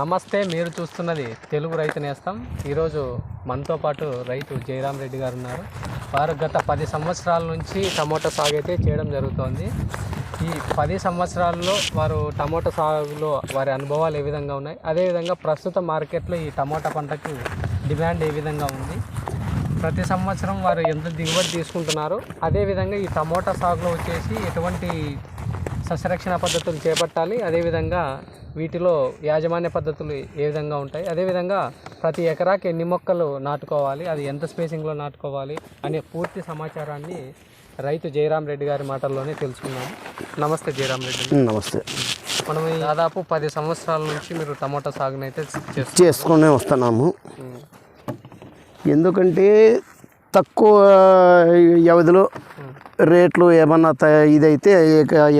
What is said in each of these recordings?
నమస్తే మీరు చూస్తున్నది తెలుగు రైతు నేస్తం. ఈరోజు మనతో పాటు రైతు జయరాం రెడ్డి గారు ఉన్నారు. వారు గత పది సంవత్సరాల నుంచి టమోటా సాగు అయితే చేయడం జరుగుతోంది. ఈ పది సంవత్సరాల్లో వారు టమోటా సాగులో వారి అనుభవాలు ఏ విధంగా ఉన్నాయి? అదేవిధంగా ప్రస్తుత మార్కెట్లో ఈ టమోటా పంటకు డిమాండ్ ఏ విధంగా ఉంది? ప్రతి సంవత్సరం వారు ఎంత దిగుబడి తీసుకుంటున్నారు? అదేవిధంగా ఈ టమోటా సాగులో వచ్చేసి ఎటువంటి సస్యరక్షణ పద్ధతులు చేపట్టాలి? అదేవిధంగా వీటిలో యాజమాన్య పద్ధతులు ఏ విధంగా ఉంటాయి? అదేవిధంగా ప్రతి ఎకరాకి ఎన్ని మొక్కలు నాటుకోవాలి? అది ఎంత స్పేసింగ్లో నాటుకోవాలి? అనే పూర్తి సమాచారాన్ని రైతు జయరాం రెడ్డి గారి మాటల్లోనే తెలుసుకున్నాము. నమస్తే జయరాం రెడ్డి నమస్తే. మనం దాదాపు పది సంవత్సరాల నుంచి మీరు టమోటా సాగునైతే చేసుకునే వస్తున్నాము. ఎందుకంటే తక్కువ వ్యవధిలో రేట్లు ఏమన్నా ఇదైతే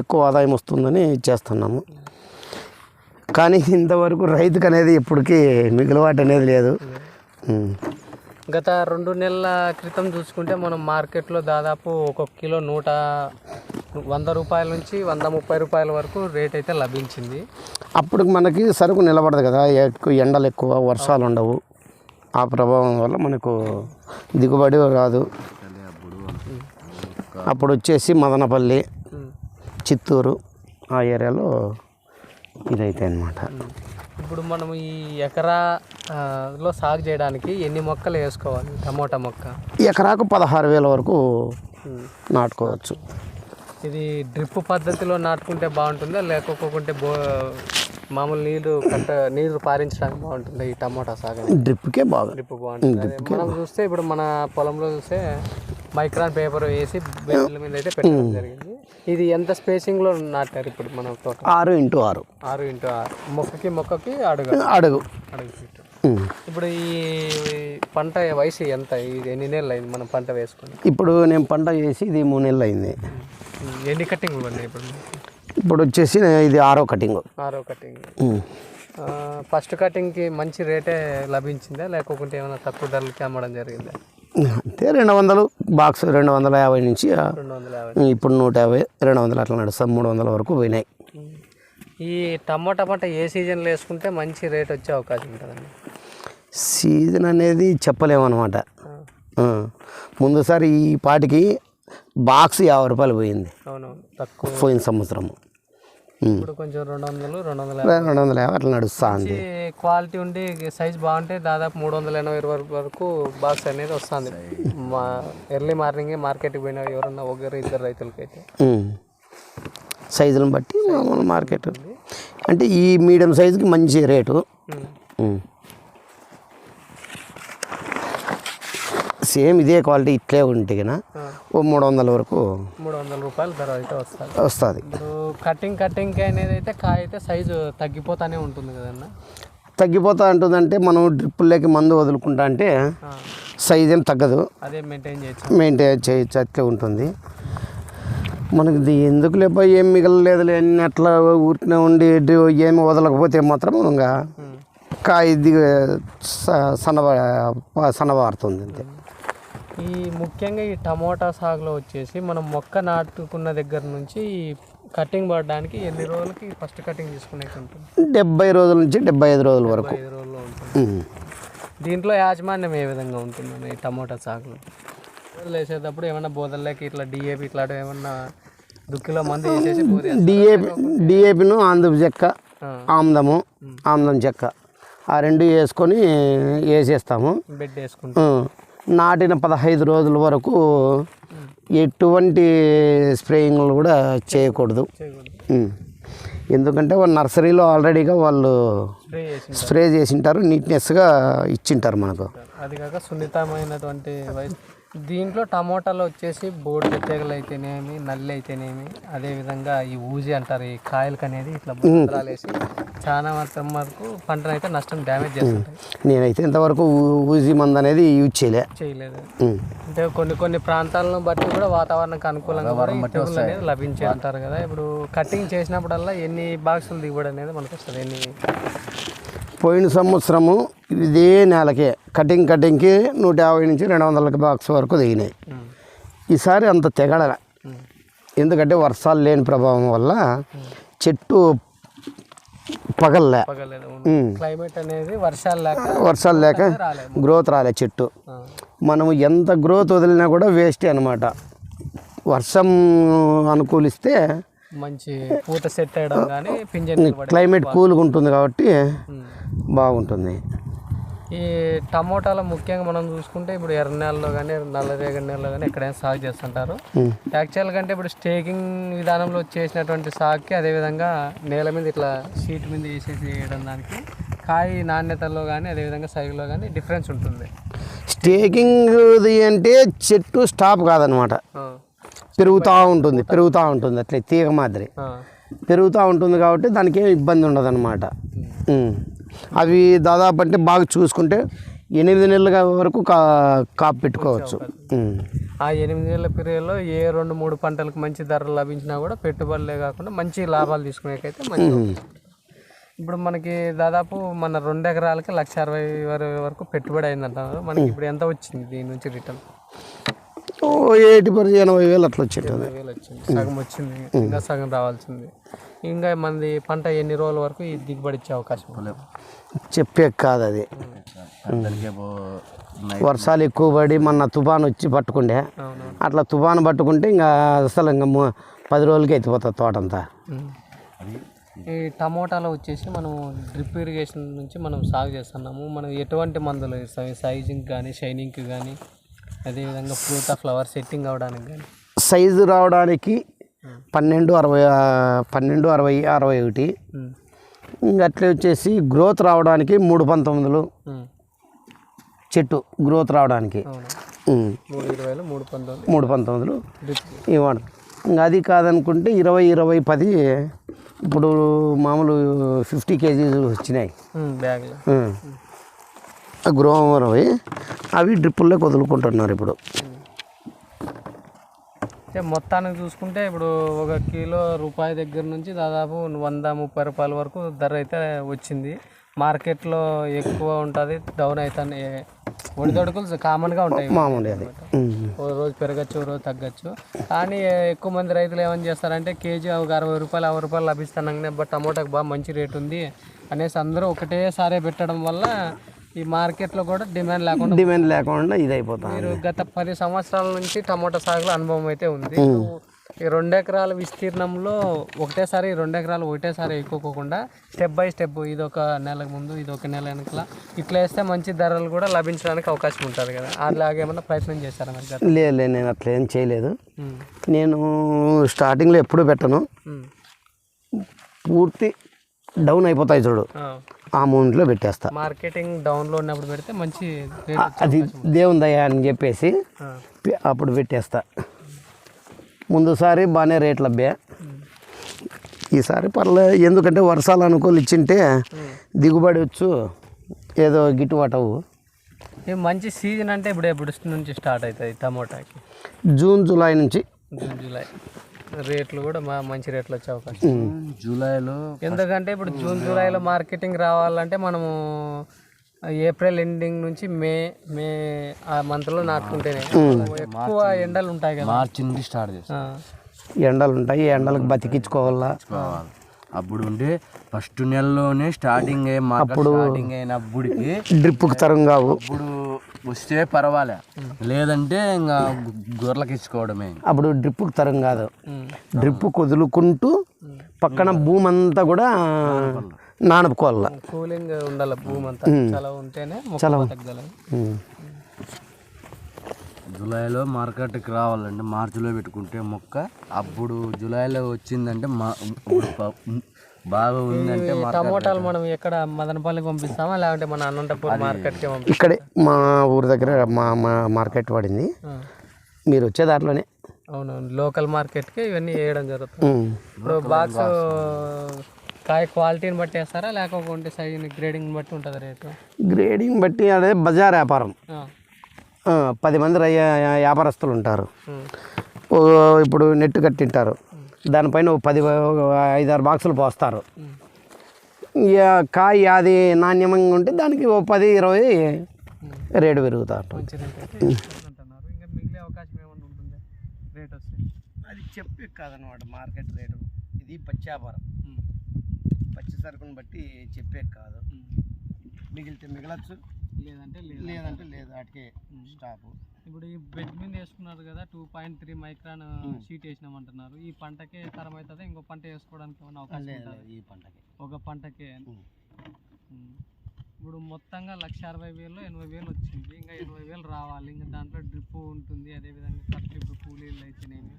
ఎక్కువ ఆదాయం వస్తుందని చేస్తున్నాము. కానీ ఇంతవరకు రైతుకు అనేది ఇప్పటికీ మిగిలివాటి అనేది లేదు. గత రెండు నెలల క్రితం చూసుకుంటే మనం మార్కెట్లో దాదాపు ఒక కిలో నూట వంద రూపాయల నుంచి వంద ముప్పై రూపాయల వరకు రేట్ అయితే లభించింది అప్పుడు మనకి సరుకు నిలబడదు కదా ఎక్కువ ఎండలు ఎక్కువ వర్షాలు ఉండవు ఆ ప్రభావం వల్ల మనకు దిగుబడి రాదు అప్పుడు వచ్చేసి మదనపల్లి. చిత్తూరు ఆ ఏరియాలో ఇదైతే అనమాట ఇప్పుడు మనం ఈ ఎకరా ఆ, లో సాగు చేయడానికి ఎన్ని మొక్కలు వేసుకోవాలి? టమోటా మొక్క? ఎకరాకు పదహారు వేల వరకు. నాటుకోవచ్చు. ఇది డ్రిప్ పద్ధతిలో నాటుకుంటే బాగుంటుందా? లేకపోకుంటే బో మామూలు నీళ్ళు కట్ట నీళ్ళు పారించడానికి బాగుంటుంది ఈ టమోటా సాగు? డ్రిప్కే బాగా. డ్రిప్ బాగుంటుంది. మనం చూస్తే ఇప్పుడు మన పొలంలో చూస్తే మైక్రాన్ పేపర్ వేసి బెడ్ల మీద అయితే పెట్టడం జరిగింది. ఇది ఎంత స్పేసింగ్లో నాటారు ఇప్పుడు మన తోట? ఆరు ఇంటూ ఆరు. ఆరు ఇంటూ ఆరు. మొక్కకి మొక్కకి అడుగు. అడుగు. అడుగు ఫీట్. ఇప్పుడు ఈ పంట వయసు ఎంత? ఇది ఎన్ని నెలలు అయింది మనం పంట వేసుకుని? ఇప్పుడు నేను పంట చేసి ఇది మూడు నెలలు అయింది. ఎన్ని ఉన్నాయి ఇప్పుడు? ఇప్పుడు వచ్చేసి ఇది ఆరో కటింగ్. ఆరో కటింగ్. ఫస్ట్ కటింగ్కి మంచి రేటే లభించిందా? లేకపోతే ఏమైనా తక్కువ ధరలకి అమ్మడం జరిగిందా? అంతే రెండు వందలు. బాక్స్ రెండు వందల యాభై నుంచి ఇప్పుడు నూట యాభై రెండు వందలు అట్లా నడుస్తాం. మూడు వందల వరకు పోయినాయి. ఈ టమోటా పంట ఏ సీజన్లో వేసుకుంటే మంచి రేట్ వచ్చే అవకాశం ఉంటుందండి? సీజన్ అనేది చెప్పలేమన్నమాట. ముందుసారి ఈ పాటికి బాక్స్ యాభై రూపాయలు పోయింది. పోయిన సంవత్సరం ఉం. ఇప్పుడు కొంచెం రెండు వందలు రెండు వందల యాభై. రెండు వందల యాభై అట్లా నడుస్తా ఉంది మంచి క్వాలిటీ ఉండి సైజ్ బాగుంటే దాదాపు మూడు వందల ఎనభై వరకు వరకు బాక్స్ అనేది వస్తుంది. మా ఎర్లీ మార్నింగ్ మార్కెట్కి పోయిన ఎవరన్నా ఒకరు ఇద్దరు రైతులకైతే. ఉం. సైజులను బట్టి మామూలు మార్కెట్. అంటే ఈ మీడియం సైజుకి మంచి రేటు. సేమ్ ఇదే క్వాలిటీ ఇట్లే ఉంటే. ఓ మూడు వందల వరకు మూడు వందల రూపాయల ధర అయితే వస్తుంది. వస్తుంది. కటింగ్ కటింగ్ అనేది అయితే కాయ అయితే సైజు తగ్గిపోతానే ఉంటుంది కదన్న? తగ్గిపోతా ఉంటుందంటే మనం డ్రిప్పుల్లోకి మందు వదులుకుంటా అంటే సైజ్ ఏం తగ్గదు. అదే మెయింటైన్ చేయొచ్చు. మెయింటైన్ చేయొచ్చు అట్లే ఉంటుంది. మనకి ఎందుకు లేపో ఏం మిగలలేదులే అన్ని అట్లా ఊరికనే ఉండి ఏమి వదలకపోతే మాత్రం ఇంకా. కాయ దిగ స- సన్నబ సన్నబారుతుంది అంతే. ఈ ముఖ్యంగా ఈ టమోటా సాగులో వచ్చేసి మనం మొక్క నాటుకున్న దగ్గర నుంచి కటింగ్ పడడానికి ఎన్ని రోజులకి ఫస్ట్ కటింగ్ తీసుకునే ఉంటుంది? డెబ్బై రోజుల నుంచి డెబ్బై ఐదు రోజుల వరకు. ఐదు రోజుల్లో ఉంటుంది. ఉం. దీంట్లో యాజమాన్యం ఏ విధంగా ఉంటుంది ఈ టమోటా సాగులో? వేసేటప్పుడు ఏమన్నా బోదల్లోకి ఇట్లా డిఏపి ఇట్లాంటివి ఏమన్నా దుక్కిలో మందు వేసేసి డిఏపి డిఏపిను ఆంధ్రపు చెక్క. ఆమ్దము ఆమ్దం చెక్క. ఆ రెండు వేసుకొని వేసేస్తాము. బెడ్ వేసుకుంటాం. నాటిన పదహైదు రోజుల వరకు ఎటువంటి స్ప్రేయింగ్లు కూడా చేయకూడదు. ఎందుకంటే వాళ్ళు నర్సరీలో ఆల్రెడీగా వాళ్ళు స్ప్రే చేసి స్ప్రే చేసింటారు నీట్నెస్గా ఇచ్చింటారు మనకు. అది కాక సున్నితమైనటువంటి దీంట్లో టమోటాలో వచ్చేసి బోర్డు తెగలు అయితేనేమి నల్లి అయితేనేమి అదేవిధంగా ఈ ఊజి అంటారు ఈ కాయలకు అనేది ఇట్లా వేసి చాలా మాత్రం వరకు పంటను అయితే నష్టం డ్యామేజ్ చేస్తుంటాయి. నేనైతే ఇంతవరకు ఊజీ మందు అనేది యూజ్ చేయలే. చేయలేదు. అంటే కొన్ని కొన్ని ప్రాంతాలను బట్టి కూడా వాతావరణానికి అనుకూలంగా అనేది లభించే అంటారు కదా. ఇప్పుడు కటింగ్ చేసినప్పుడల్లా ఎన్ని బాక్సులు దిగుబడి అనేది మనకు వస్తుంది ఎన్ని పోయిన సంవత్సరము ఇదే నెలకే కటింగ్ కటింగ్కి నూట యాభై నుంచి రెండు వందల బాక్స్ వరకు దిగినాయి. ఈసారి అంత తెగడల ఉం. ఎందుకంటే వర్షాలు లేని ప్రభావం వల్ల చెట్టు పగల్లే. క్లైమేట్ అనేది వర్షాలు లేక వర్షాలు లేక గ్రోత్ రాలే చెట్టు. మనం ఎంత గ్రోత్ వదిలినా కూడా వేస్టే అనమాట వర్షం అనుకూలిస్తే మంచి పూత సెట్ అయ్యడం కానీ నిలబడి క్లైమేట్ కూల్గా ఉంటుంది కాబట్టి బాగుంటుంది. ఈ టమోటాలో ముఖ్యంగా మనం చూసుకుంటే ఇప్పుడు ఎర్ర నేలలో కానీ నల్లరేగడి నేలలో కానీ ఎక్కడైనా సాగు చేస్తుంటారు. ఉమ్. యాక్చువల్ కంటే ఇప్పుడు స్టేకింగ్ విధానంలో చేసినటువంటి సాగుకి అదేవిధంగా నేల మీద ఇట్లా షీట్ మీద వేసేసి వేయడం దానికి కాయ నాణ్యతలో కానీ అదేవిధంగా సైజులో కానీ డిఫరెన్స్ ఉంటుంది. స్టేకింగ్ది అంటే చెట్టు స్టాప్ కాదనమాట. పెరుగుతూ ఉంటుంది పెరుగుతూ ఉంటుంది. అట్లే తీగ మాదిరి. పెరుగుతూ ఉంటుంది కాబట్టి దానికి ఏం ఇబ్బంది ఉండదు అనమాట అవి దాదాపు అంటే బాగా చూసుకుంటే ఎనిమిది నెలల వరకు కా కాపు పెట్టుకోవచ్చు. ఆ ఎనిమిది నెలల పీరియడ్లో ఏ రెండు మూడు పంటలకు మంచి ధరలు లభించినా కూడా పెట్టుబడులే కాకుండా మంచి లాభాలు తీసుకునేకైతే మంచి ఇప్పుడు మనకి దాదాపు మన రెండు ఎకరాలకి లక్ష అరవై వర- వరకు పెట్టుబడి అయిందంటారు మనకి ఇప్పుడు ఎంత వచ్చింది దీని నుంచి రిటర్న్? ఎయిటీ పర్సెంట్ ఎనభై వేలు అట్లా వచ్చేటుంది. వేలు వచ్చింది. సగం వచ్చింది. ఇంకా సగం రావాల్సింది. ఇంకా మనది పంట ఎన్ని రోజుల వరకు ఈ దిగుబడి ఇచ్చే అవకాశం చెప్పే కాదు అది. వర్షాలు ఎక్కువ పడి మొన్న తుఫాన్ వచ్చి పట్టుకుండే. అవునవును. అట్లా తుఫాను పట్టుకుంటే ఇంకా అసలు ఇంకా పది రోజులకి ఎత్తిపోతుంది తోటంతా ఉమ్. ఈ టమోటాలో వచ్చేసి మనం డ్రిప్ ఇరిగేషన్ నుంచి మనం సాగు చేస్తున్నాము. మనం ఎటువంటి మందులు? ఇస్తాం సైజింగ్ కానీ షైనింగ్కి కానీ అదేవిధంగా ఫ్రూట్ ఆఫ్ ఫ్లవర్ సెట్టింగ్ అవడానికి కానీ. సైజు రావడానికి పన్నెండు అరవై పన్నెండు అరవై అరవై ఒకటి. ఇంకా అట్లే వచ్చేసి గ్రోత్ రావడానికి మూడు పంతొమ్మిదిలు. చెట్టు గ్రోత్ రావడానికి. మూడు పంతొమ్మిదిలు ఇవ్వడం. ఇంకా అది కాదనుకుంటే ఇరవై ఇరవై పది ఇప్పుడు మామూలు ఫిఫ్టీ కేజీస్ వచ్చినాయి. గ్రోమరవి అవి డ్రిప్పుల్లో వదులుకుంటున్నారు ఇప్పుడు. అంటే మొత్తానికి చూసుకుంటే ఇప్పుడు ఒక కిలో రూపాయి దగ్గర నుంచి దాదాపు వంద ముప్పై రూపాయల వరకు ధర అయితే వచ్చింది. మార్కెట్లో ఎక్కువ ఉంటుంది డౌన్ అవుతాయి ఒడిదొడుకులు కామన్గా ఉంటాయి. మామూలు అది. ఓ రోజు పెరగచ్చు ఓ రోజు తగ్గచ్చు. కానీ ఎక్కువ మంది రైతులు ఏమని చేస్తారంటే కేజీ ఒక అరవై రూపాయలు అరవై రూపాయలు లభిస్తున్నాయి బట్ టమోటాకి బాగా మంచి రేట్ ఉంది. అనేసి అందరూ ఒకటేసారి పెట్టడం వల్ల ఈ మార్కెట్లో కూడా డిమాండ్ లేకుండా డిమాండ్ లేకుండా ఇది అయిపోతాం మీరు గత పది సంవత్సరాల నుంచి టమోటా సాగులో అనుభవం అయితే ఉంది. ఈ రెండు ఎకరాల విస్తీర్ణంలో ఒకటేసారి రెండు ఎకరాలు ఒకటేసారి ఎక్కుకోకుండా స్టెప్ బై స్టెప్ ఇది ఒక నెలకు ముందు ఇది ఒక నెల వెనకల ఇట్లా వేస్తే మంచి ధరలు కూడా లభించడానికి అవకాశం ఉంటుంది కదా. అలాగే ఏమన్నా ప్రయత్నం చేశారా మరి లేదు లేదు నేను అట్లా ఏం చేయలేదు. నేను స్టార్టింగ్లో ఎప్పుడు పెట్టను. పూర్తి డౌన్ అయిపోతాయి చూడు. ఆ. మూమెంట్లో పెట్టేస్తా. మార్కెటింగ్ డౌన్లో ఉన్నప్పుడు పెడితే మంచి అది దేవుని దయ అని చెప్పేసి అప్పుడు పెట్టేస్తా. ముందుసారి బాగానే రేట్లు అబ్బా. ఈసారి పర్లే ఎందుకంటే వర్షాలు అనుకూలు ఇచ్చింటే దిగుబడి వచ్చు ఏదో గిట్టుబాటు అవ్వు. మంచి సీజన్ అంటే ఇప్పుడు ఎప్పుడు నుంచి స్టార్ట్ అవుతుంది టమోటాకి. జూన్ జూలై నుంచి. June July. రేట్లు కూడా మా మంచి రేట్లు వచ్చే అవకాశం. జూలైలో ఎందుకంటే ఇప్పుడు జూన్ జూలైలో మార్కెటింగ్ రావాలంటే మనము ఏప్రిల్ ఎండింగ్ నుంచి మే మే ఆ మంత్లో నాటుకుంటేనే ఎక్కువ ఎండలు ఉంటాయి కదా. మార్చి నుండి స్టార్ట్ చేస్తాం. ఎండలు ఉంటాయి ఈ ఎండలకు బతికించుకోవాలా? కావాలి అప్పుడు ఉండే ఫస్ట్ నెలలోనే స్టార్టింగ్ అయ్యే మార్కెట్ స్టార్టింగ్ అయినప్పటికి డ్రిప్కి తరం కావు. అప్పుడు వస్తే పర్వాలే. లేదంటే ఇంకా గొర్రెలకి ఇచ్చుకోవడమే అప్పుడు డ్రిప్కి తరం కాదు. డ్రిప్ కుదులుకుంటూ పక్కన భూమి అంతా కూడా నానుకోవాల కూలింగ్ ఉండాలి భూమి అంతా చాలా ఉంటేనే ఉమ్. జూలైలో మార్కెట్కి రావాలంటే మార్చిలో పెట్టుకుంటే మొక్క. అప్పుడు జూలైలో వచ్చిందంటే మా బాగా ఉందంటే టమోటాలు మనం ఎక్కడ మదనపల్లికి పంపిస్తామా? లేకుంటే మన అనంతపూర్ మార్కెట్కి పంపిస్తామా? ఇక్కడే మా ఊరి దగ్గర మా మా మార్కెట్ పడింది. మీరు వచ్చే దాంట్లోనే అవునవును. లోకల్ మార్కెట్కి ఇవన్నీ వేయడం జరుగుతుంది. ఇప్పుడు బాక్స్ కాయ క్వాలిటీని బట్టి వేస్తారా? లేకపోతే సైజ్ గ్రేడింగ్ బట్టి ఉంటుంది రేటు? గ్రేడింగ్ బట్టి అదే బజార్ వ్యాపారం. పది మంది వ్యాపారస్తులు ఉంటారు. ఇప్పుడు నెట్ కట్టింటారు. దానిపైన ఓ పది ఐదారు బాక్సులు పోస్తారు. ఇక కాయ అది నాణ్యమంగా ఉంటే దానికి ఓ పది ఇరవై రేటు పెరుగుతా ఉంటుంది మంచి రేట్ అయితే అంటున్నారు. ఇంకా మిగిలే అవకాశం ఏమైనా ఉంటుంది? రేట్ వస్తే. అది చెప్పి కాదనమాట మార్కెట్ రేటు. ఇది పచ్చి వ్యాపారం ఉమ్, పచ్చి సరుకుని బట్టి చెప్పే కాదు. మిగిలితే మిగలచ్చు. లేదంటే లేదు. లేదంటే లేదు వాటికే స్టాప్ ఇప్పుడు ఈ బెడ్ మీద వేసుకున్నారు కదా two point three micron sheet వేసినామంటున్నారు. ఈ పంటకే తరం అవుతుందా ఇంకో పంట వేసుకోవడానికి ఏమైనా అవకాశం లేదు ఈ పంటకి. ఒక పంటకే. ఇప్పుడు మొత్తంగా లక్ష అరవై వేలు ఎనభై వేలు వచ్చింది ఇంకా ఎనభై వేలు రావాలి ఇంకా దాంట్లో డ్రిప్ ఉంటుంది అదేవిధంగా ఖర్చు ఇప్పుడు కూలీలు అయితేనేమి.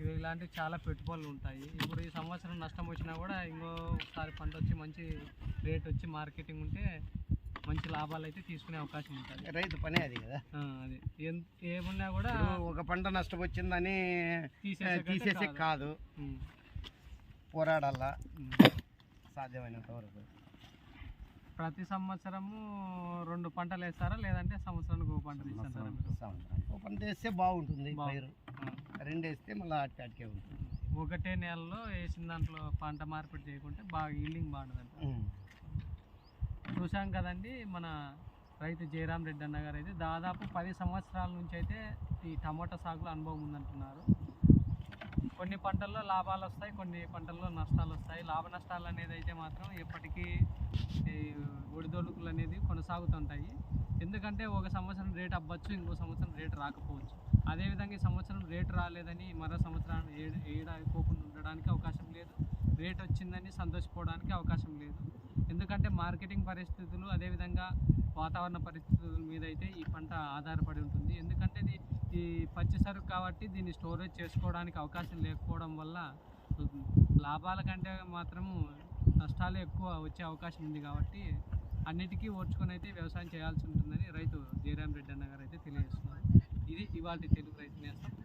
ఇవి ఇలాంటివి చాలా పెట్టుబడులు ఉంటాయి. ఇప్పుడు ఈ సంవత్సరం నష్టం వచ్చినా కూడా ఇంకోసారి పంట వచ్చి మంచి రేట్ వచ్చి మార్కెటింగ్ ఉంటే మంచి లాభాలు అయితే తీసుకునే అవకాశం ఉంటుంది. రైతు పనే అది కదా. అది. ఏమున్నా కూడా ఒక పంట నష్టపోచ్చిందని తీసేసే తీసేసే కాదు. పోరాడాలా. సాధ్యమైనంత వరకు. ప్రతి సంవత్సరము రెండు పంటలు వేస్తారా? లేదంటే సంవత్సరానికి ఒక పంట? సంవత్సరానికి ఒక పంట వేస్తే బాగుంటుంది పైరు. రెండు వేస్తే మళ్ళీ ఆటికి ఆటికే ఉంటుంది. ఒకటే నెలలో వేసిన దాంట్లో పంట మార్పిడి చేయకుంటే బాగా ఈల్డింగ్ బాగుంటుందంట. ఉమ్. చూసాం కదండి మన రైతు జయరాం రెడ్డి అన్న గారు అయితే దాదాపు పది సంవత్సరాల నుంచి అయితే ఈ టమాటా సాగులో అనుభవం ఉందంటున్నారు. కొన్ని పంటల్లో లాభాలు వస్తాయి కొన్ని పంటల్లో నష్టాలు వస్తాయి. లాభ నష్టాలు అనేది అయితే మాత్రం ఎప్పటికీ ఒడిదొడుకులు అనేది కొనసాగుతుంటాయి ఎందుకంటే ఒక సంవత్సరం రేట్ అవ్వచ్చు ఇంకో సంవత్సరం రేట్ రాకపోవచ్చు. అదేవిధంగా ఈ సంవత్సరం రేట్ రాలేదని మరో సంవత్సరం ఏడ ఏడాయిపోకుండా ఉండడానికి అవకాశం లేదు. రేట్ వచ్చిందని సంతోషపోవడానికి అవకాశం లేదు. ఎందుకంటే మార్కెటింగ్ పరిస్థితులు అదేవిధంగా వాతావరణ పరిస్థితుల మీద అయితే ఈ పంట ఆధారపడి ఉంటుంది. ఎందుకంటే ఇది ఈ పచ్చి సరుకు కాబట్టి దీన్ని స్టోరేజ్ చేసుకోవడానికి అవకాశం లేకపోవడం వల్ల లాభాల కంటే మాత్రము నష్టాలు ఎక్కువ వచ్చే అవకాశం ఉంది కాబట్టి అన్నిటికీ ఓర్చుకొని అయితే వ్యవసాయం చేయాల్సి ఉంటుందని రైతు జయరామ్ రెడ్డి అన్న గారు అయితే తెలియజేస్తున్నారు. ఇది ఇవాళ తెలుగు రైతు నేస్తం.